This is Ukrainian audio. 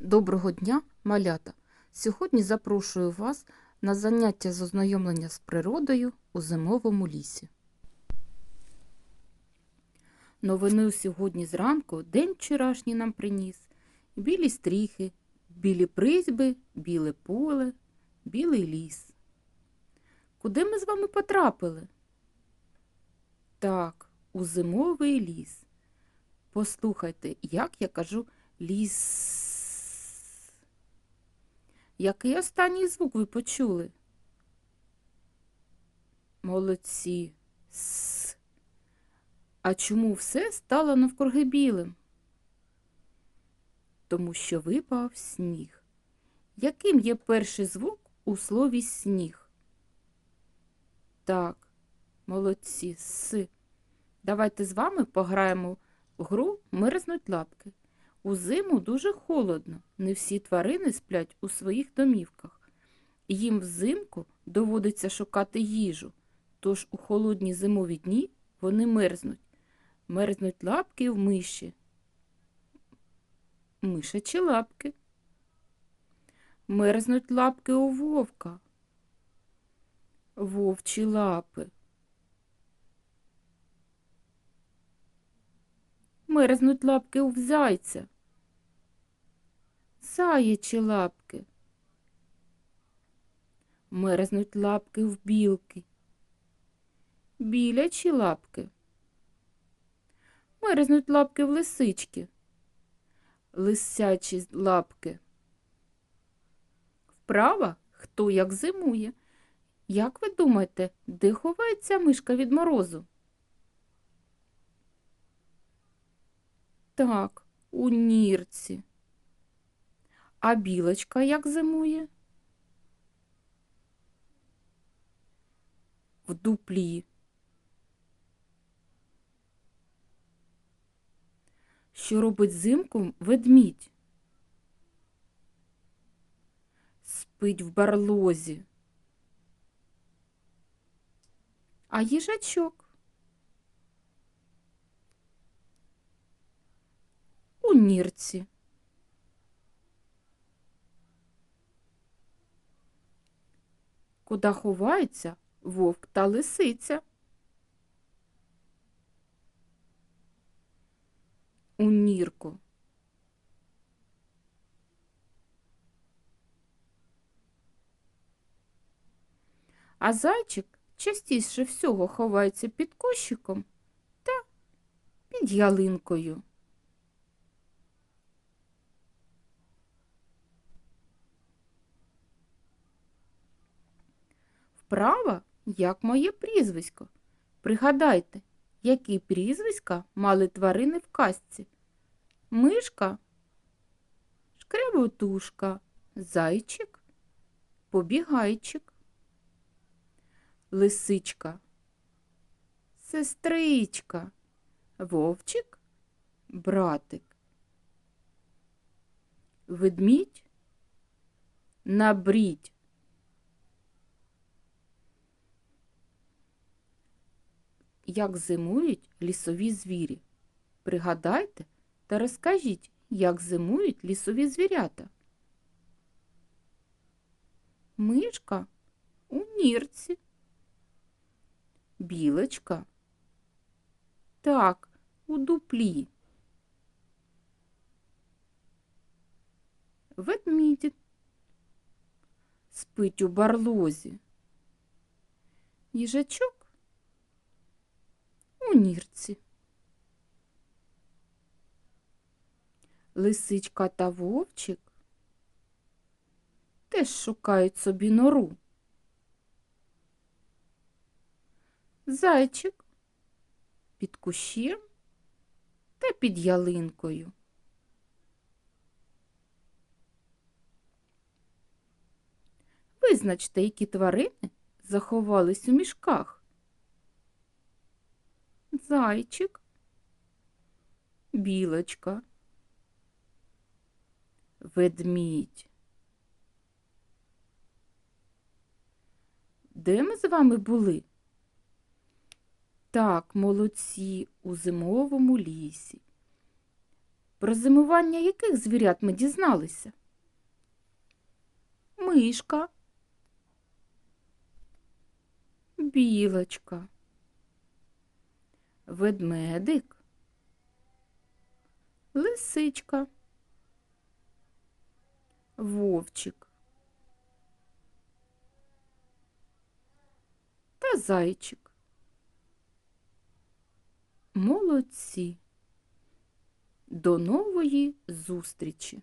Доброго дня, малята! Сьогодні запрошую вас на заняття з ознайомлення з природою у зимовому лісі. Новиною сьогодні зранку день вчорашній нам приніс. Білі стріхи, білі призьби, біле поле, білий ліс. Куди ми з вами потрапили? Так, у зимовий ліс. Послухайте, як я кажу ліс. Який останній звук ви почули? Молодці. С. А чому все стало навкруги білим? Тому що випав сніг. Яким є перший звук у слові сніг? Так, молодці, с. Давайте з вами пограємо в гру мерзнуть лапки. У зиму дуже холодно, не всі тварини сплять у своїх домівках. Їм взимку доводиться шукати їжу, тож у холодні зимові дні вони мерзнуть. Мерзнуть лапки в миші. Мишачі лапки. Мерзнуть лапки у вовка. Вовчі лапи. Мерзнуть лапки у зайця. Заячі лапки. Мерзнуть лапки в білки. Білячі лапки. Мерзнуть лапки в лисички. Лисячі лапки. Вправа хто як зимує. Як ви думаєте, де ховається мишка від морозу? Так, у нірці. А білочка як зимує? В дуплі. Що робить зимку ведмідь? Спить в барлозі. А їжачок? У нірці. Куди ховаються вовк та лисиця? У нірку. А зайчик частіше всього ховається під кущиком та під ялинкою. Вправа, як моє прізвисько. Пригадайте, які прізвиська мали тварини в казці. Мишка, шкреботушка, зайчик, побігайчик, лисичка, сестричка, вовчик, братик, ведмідь, набрідь. Як зимують лісові звірі. Пригадайте та розкажіть, як зимують лісові звірята. Мишка у нірці. Білочка. Так, у дуплі. Ведмідь спить у барлозі. Їжачок у нірці. Лисичка та вовчик теж шукають собі нору. Зайчик під кущем та під ялинкою. Визначте, які тварини заховались у мішках зайчик, білочка, ведмідь. Де ми з вами були? Так, молодці у зимовому лісі. Про зимування яких звірят ми дізналися? Мишка, білочка, ведмедик, лисичка, вовчик та зайчик. Молодці. До нової зустрічі!